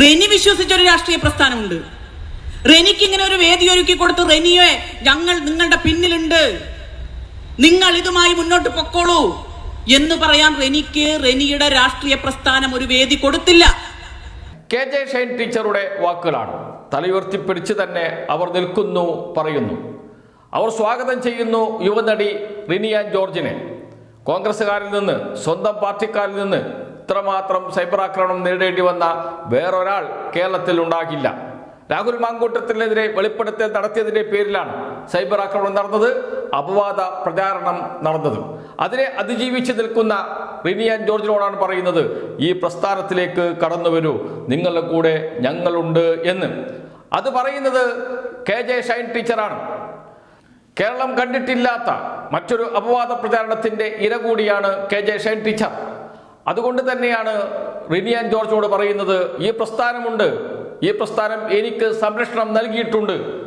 റെനി വിശ്വസിച്ച ഒരു രാഷ്ട്രീയ പ്രസ്ഥാനമുണ്ട്. റെനിക്ക് ഇങ്ങനെ ഒരു വേദി ഒരുക്കി കൊടുത്തു റെനിയെ ഞങ്ങൾ നിങ്ങളുടെ പിന്നിലുണ്ട്. നിങ്ങൾ ഇതുമായി മുന്നോട്ട് പൊക്കോളൂ. എന്ന് പറയാൻ റെനിക്ക് റെനിയുടെ രാഷ്ട്രീയ പ്രസ്ഥാനം ഒരു വേദി കൊടുത്തില്ല. കെ ജെ ഷൈൻ ടീച്ചറുടെ വാക്കുകളാണ്. തലയുയർത്തിപ്പിടിച്ച് തന്നെ അവർ നിൽക്കുന്നു പറയുന്നു. അവർ സ്വാഗതം ചെയ്യുന്നു യുവനടി റിനിയാൻ ജോർജിനെ. കോൺഗ്രസ്സുകാരിൽ നിന്ന് സ്വന്തം പാർട്ടിക്കാരിൽ നിന്ന് ഇത്രമാത്രം സൈബർ ആക്രമണം നേരിടേണ്ടി വന്ന വേറൊരാൾ കേരളത്തിൽ ഉണ്ടാകില്ല. രാഹുൽ മാങ്കൂട്ടത്തിനെതിരെ വെളിപ്പെടുത്തൽ നടത്തിയതിന്റെ പേരിലാണ് സൈബർ ആക്രമണം നടന്നത് അപവാദ പ്രചാരണം നടന്നത്. അതിനെ അതിജീവിച്ച് നിൽക്കുന്ന റിനിയാൻ ജോർജിനോടാണ് പറയുന്നത് ഈ പ്രസ്ഥാനത്തിലേക്ക് കടന്നു വരൂ. നിങ്ങളുടെ കൂടെ ഞങ്ങളുണ്ട് എന്ന്. അത് പറയുന്നത് കെ ജെ ഷൈൻ ടീച്ചറാണ്. കേരളം കണ്ടിട്ടില്ലാത്ത മറ്റൊരു അപവാദ പ്രചാരണത്തിന്റെ ഇര കൂടിയാണ് കെ ജെ ഷൈൻ ടീച്ചർ. അതുകൊണ്ട് തന്നെയാണ് റിനിയാൻ ജോർജിനോട് പറയുന്നത് ഈ പ്രസ്ഥാനമുണ്ട്. ഈ പ്രസ്ഥാനം എനിക്ക് സംരക്ഷണം നൽകിയിട്ടുണ്ട്.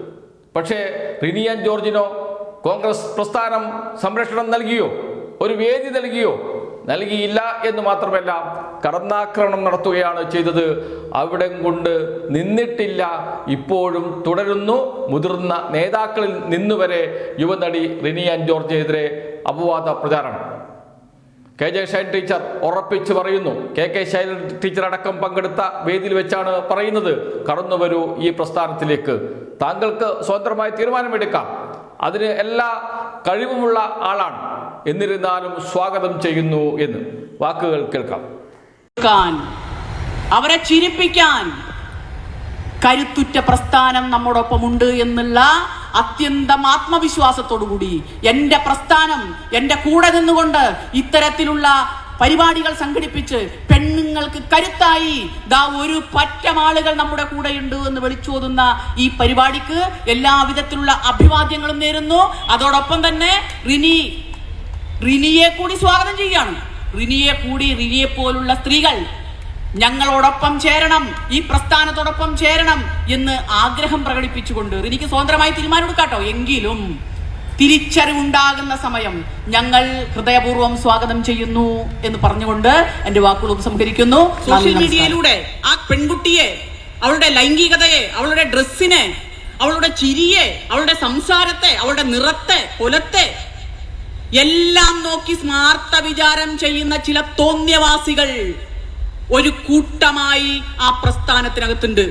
പക്ഷേ റിനിയാൻ ജോർജിനോ കോൺഗ്രസ് പ്രസ്ഥാനം സംരക്ഷണം നൽകിയോ? ഒരു വേദി നൽകിയോ? നൽകിയില്ല എന്ന് മാത്രമല്ല കടന്നാക്രമണം നടത്തുകയാണ് ചെയ്തത്. അവിടെ കൊണ്ട് നിന്നിട്ടില്ല ഇപ്പോഴും തുടരുന്നു. മുതിർന്ന നേതാക്കളിൽ നിന്നുവരെ യുവനടി റിനിയാൻ ജോർജിനെതിരെ അപവാദ പ്രചാരണം. കെ ജെ ഷൈൻ ടീച്ചർ ഉറപ്പിച്ചു പറയുന്നു. കെ കെ ശൈല ടീച്ചർ അടക്കം പങ്കെടുത്ത വേദിയിൽ വെച്ചാണ് പറയുന്നത്. കടന്നു വരൂ ഈ പ്രസ്ഥാനത്തിലേക്ക്. താങ്കൾക്ക് സ്വതന്ത്രമായി തീരുമാനമെടുക്കാം. അതിന് എല്ലാ കഴിവുമുള്ള ആളാണ്. എന്നിരുന്നാലും സ്വാഗതം ചെയ്യുന്നു എന്ന്. വാക്കുകൾ കേൾക്കാം. അവരെ ചിരിപ്പിക്കാൻ കരുത്തുറ്റ പ്രസ്ഥാനം നമ്മോടൊപ്പമുണ്ട് എന്നുള്ള അത്യന്തം ആത്മവിശ്വാസത്തോടുകൂടി എന്റെ പ്രസ്ഥാനം എന്റെ കൂടെ നിന്നുകൊണ്ട് ഇത്തരത്തിലുള്ള പരിപാടികൾ സംഘടിപ്പിച്ച് പെണ്ണുങ്ങൾക്ക് കരുത്തായി ദാ ഒരു പറ്റം ആളുകൾ നമ്മുടെ കൂടെയുണ്ട് എന്ന് വിളിച്ചോതുന്ന ഈ പരിപാടിക്ക് എല്ലാവിധത്തിലുള്ള അഭിവാദ്യങ്ങളും നേരുന്നു. അതോടൊപ്പം തന്നെ റിനി റിനിയെ കൂടി സ്വാഗതം ചെയ്യുകയാണ്. റിനിയെ കൂടി റിനിയെ പോലുള്ള സ്ത്രീകൾ ഞങ്ങളോടൊപ്പം ചേരണം ഈ പ്രസ്ഥാനത്തോടൊപ്പം ചേരണം എന്ന് ആഗ്രഹം പ്രകടിപ്പിച്ചുകൊണ്ട് എനിക്ക് സ്വതന്ത്രമായി തീരുമാനമെടുക്കാട്ടോ. എങ്കിലും തിരിച്ചറിവുണ്ടാകുന്ന സമയം ഞങ്ങൾ ഹൃദയപൂർവം സ്വാഗതം ചെയ്യുന്നു എന്ന് പറഞ്ഞുകൊണ്ട് എന്റെ വാക്കുകൾ ഉപസംഹരിക്കുന്നു. സോഷ്യൽ മീഡിയയിലൂടെ ആ പെൺകുട്ടിയെ അവളുടെ ലൈംഗികതയെ അവളുടെ ഡ്രസ്സിനെ അവളുടെ ചിരിയെ അവളുടെ സംസാരത്തെ അവളുടെ നിറത്തെ കൊലത്തെ എല്ലാം നോക്കി സ്മാർത്ത വിചാരം ചെയ്യുന്ന ചില തോന്നിയവാസികൾ ഒരു കൂട്ടമായി ആ പ്രസ്ഥാനത്തിനകത്തുണ്ട്.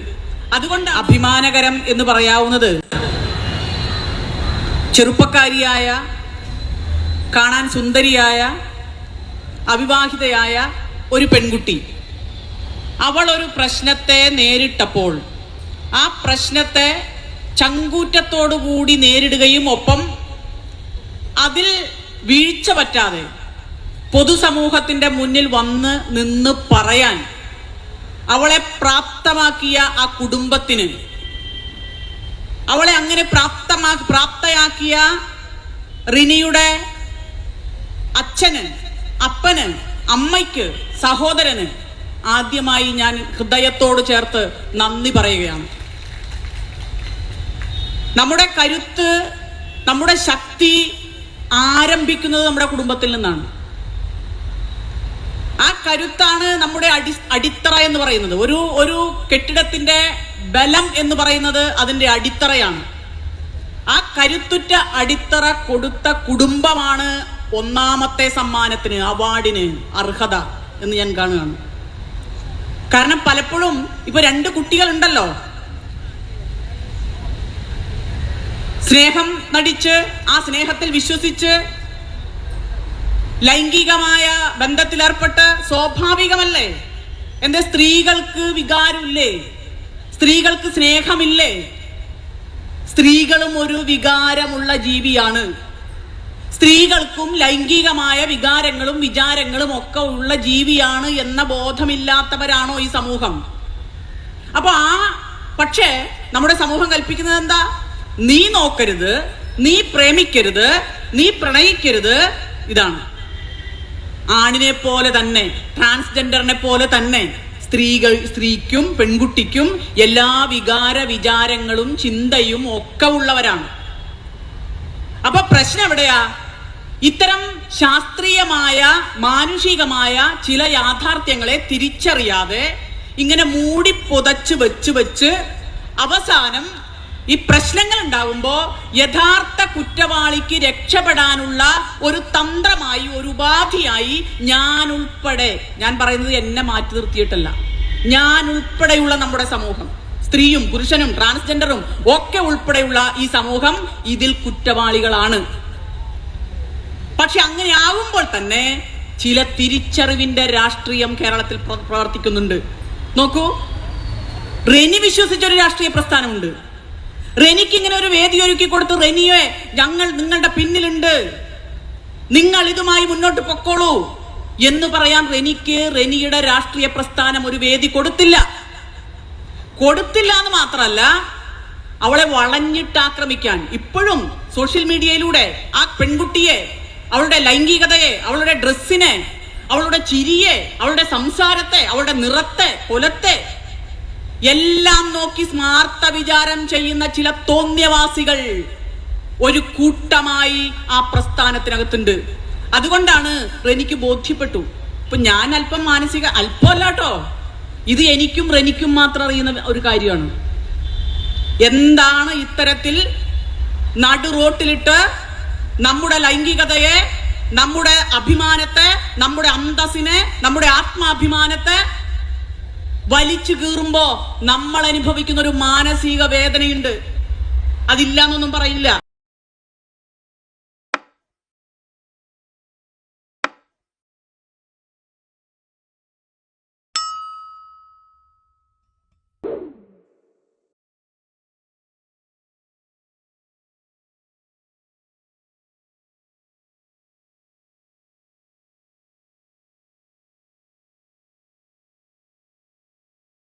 അതുകൊണ്ട് അഭിമാനകരം എന്ന് പറയാവുന്നത് ചെറുപ്പക്കാരിയായ കാണാൻ സുന്ദരിയായ അവിവാഹിതയായ ഒരു പെൺകുട്ടി. അവൾ ഒരു പ്രശ്നത്തെ നേരിട്ടപ്പോൾ ആ പ്രശ്നത്തെ ചങ്കൂറ്റത്തോടുകൂടി നേരിടുകയും ഒപ്പം അതിൽ വീഴ്ച പറ്റാതെ പൊതുസമൂഹത്തിന്റെ മുന്നിൽ വന്ന് നിന്ന് പറയാൻ അവളെ പ്രാപ്തമാക്കിയ ആ കുടുംബത്തിന് അവളെ അങ്ങനെ പ്രാപ്തമാ പ്രാപ്തയാക്കിയ റിനിയുടെ അച്ഛന് അപ്പന് അമ്മയ്ക്ക് സഹോദരന് ആദ്യമായി ഞാൻ ഹൃദയത്തോട് ചേർത്ത് നന്ദി പറയുകയാണ്. നമ്മുടെ കരുത്ത് നമ്മുടെ ശക്തി ആരംഭിക്കുന്നത് നമ്മുടെ കുടുംബത്തിൽ നിന്നാണ്. ആ കരുത്താണ് നമ്മുടെ അടി അടിത്തറ എന്ന് പറയുന്നത്. ഒരു ഒരു കെട്ടിടത്തിന്റെ ബലം എന്ന് പറയുന്നത് അതിന്റെ അടിത്തറയാണ്. ആ കരുത്തുറ്റ അടിത്തറ കൊടുത്ത കുടുംബമാണ് ഒന്നാമത്തെ സമ്മാനത്തിന് അവാർഡിന് അർഹത എന്ന് ഞാൻ കാണുകയാണ്. കാരണം പലപ്പോഴും ഇപ്പൊ രണ്ട് കുട്ടികളുണ്ടല്ലോ. സ്നേഹം നടിച്ച് ആ സ്നേഹത്തിൽ വിശ്വസിച്ച് ലൈംഗികമായ ബന്ധത്തിലേർപ്പെട്ട് സ്വാഭാവികമല്ലേ? എന്റെ സ്ത്രീകൾക്ക് വികാരമില്ലേ? സ്ത്രീകൾക്ക് സ്നേഹമില്ലേ? സ്ത്രീകളും ഒരു വികാരമുള്ള ജീവിയാണ്. സ്ത്രീകൾക്കും ലൈംഗികമായ വികാരങ്ങളും വിചാരങ്ങളും ഒക്കെ ഉള്ള ജീവിയാണ് എന്ന ബോധമില്ലാത്തവരാണോ ഈ സമൂഹം? അപ്പൊ ആ പക്ഷേ നമ്മുടെ സമൂഹം കൽപ്പിക്കുന്നത് എന്താ? നീ നോക്കരുത് നീ പ്രേമിക്കരുത് നീ പ്രണയിക്കരുത് ഇതാണ്. ആണിനെ പോലെ തന്നെ ട്രാൻസ്ജെൻഡറിനെ പോലെ തന്നെ സ്ത്രീകൾ സ്ത്രീക്കും പെൺകുട്ടിക്കും എല്ലാ വികാര വിചാരങ്ങളും ചിന്തയും ഒക്കെ ഉള്ളവരാണ്. അപ്പൊ പ്രശ്നം എവിടെയാ? ഇത്തരം ശാസ്ത്രീയമായ മാനുഷികമായ ചില യാഥാർത്ഥ്യങ്ങളെ തിരിച്ചറിയാതെ ഇങ്ങനെ മൂടി പുതച്ച് വെച്ച് വെച്ച് അവസാനം ഈ പ്രശ്നങ്ങൾ ഉണ്ടാകുമ്പോൾ യഥാർത്ഥ കുറ്റവാളിക്ക് രക്ഷപ്പെടാനുള്ള ഒരു തന്ത്രമായി ഒരു ഉപാധിയായി ഞാൻ ഉൾപ്പെടെ ഞാൻ പറയുന്നത് എന്നെ മാറ്റി നിർത്തിയിട്ടല്ല. ഞാൻ ഉൾപ്പെടെയുള്ള നമ്മുടെ സമൂഹം സ്ത്രീയും പുരുഷനും ട്രാൻസ്ജെൻഡറും ഒക്കെ ഉൾപ്പെടെയുള്ള ഈ സമൂഹം ഇതിൽ കുറ്റവാളികളാണ്. പക്ഷെ അങ്ങനെ ആവുമ്പോൾ തന്നെ ചില തിരിച്ചറിവിന്റെ രാഷ്ട്രീയം കേരളത്തിൽ പ്ര- പ്രവർത്തിക്കുന്നുണ്ട്. നോക്കൂ റെനി വിശ്വസിച്ച ഒരു രാഷ്ട്രീയ പ്രസ്ഥാനമുണ്ട്. റെനിക്ക് ഇങ്ങനെ ഒരു വേദി ഒരുക്കി കൊടുത്തു റെനിയെ ഞങ്ങൾ നിങ്ങളുടെ പിന്നിലുണ്ട്. നിങ്ങൾ ഇതുമായി മുന്നോട്ട് പൊക്കോളൂ. എന്ന് പറയാൻ റെനിക്ക് റെനിയുടെ രാഷ്ട്രീയ പ്രസ്ഥാനം ഒരു വേദി കൊടുത്തില്ല. കൊടുത്തില്ല എന്ന് മാത്രമല്ല അവളെ വളഞ്ഞിട്ട് ആക്രമിക്കാൻ. ഇപ്പോഴും സോഷ്യൽ മീഡിയയിലൂടെ ആ പെൺകുട്ടിയെ അവളുടെ ലൈംഗികതയെ അവളുടെ ഡ്രസ്സിനെ അവളുടെ ചിരിയെ അവളുടെ സംസാരത്തെ അവളുടെ നിറത്തെ കൊലത്തെ എല്ലാം നോക്കി സ്മാർത്ത വിചാരം ചെയ്യുന്ന ചില തോന്യവാസികൾ ഒരു കൂട്ടമായി ആ പ്രസ്ഥാനത്തിനകത്തുണ്ട്. അതുകൊണ്ടാണ് റെനിക്ക് ബോധ്യപ്പെട്ടു. ഇപ്പൊ ഞാൻ അല്പം മാനസിക അല്പമല്ല കേട്ടോ. ഇത് എനിക്കും റെനിക്കും മാത്രം അറിയുന്ന ഒരു കാര്യമാണ്. എന്താണ് ഇത്തരത്തിൽ നടു റോട്ടിലിട്ട് നമ്മുടെ ലൈംഗികതയെ നമ്മുടെ അഭിമാനത്തെ നമ്മുടെ അന്തസ്സിനെ നമ്മുടെ ആത്മാഭിമാനത്തെ വലിച്ചു കീറുമ്പോ നമ്മൾ അനുഭവിക്കുന്ന ഒരു മാനസിക വേദനയുണ്ട്. അതില്ല എന്നൊന്നും പറയില്ല.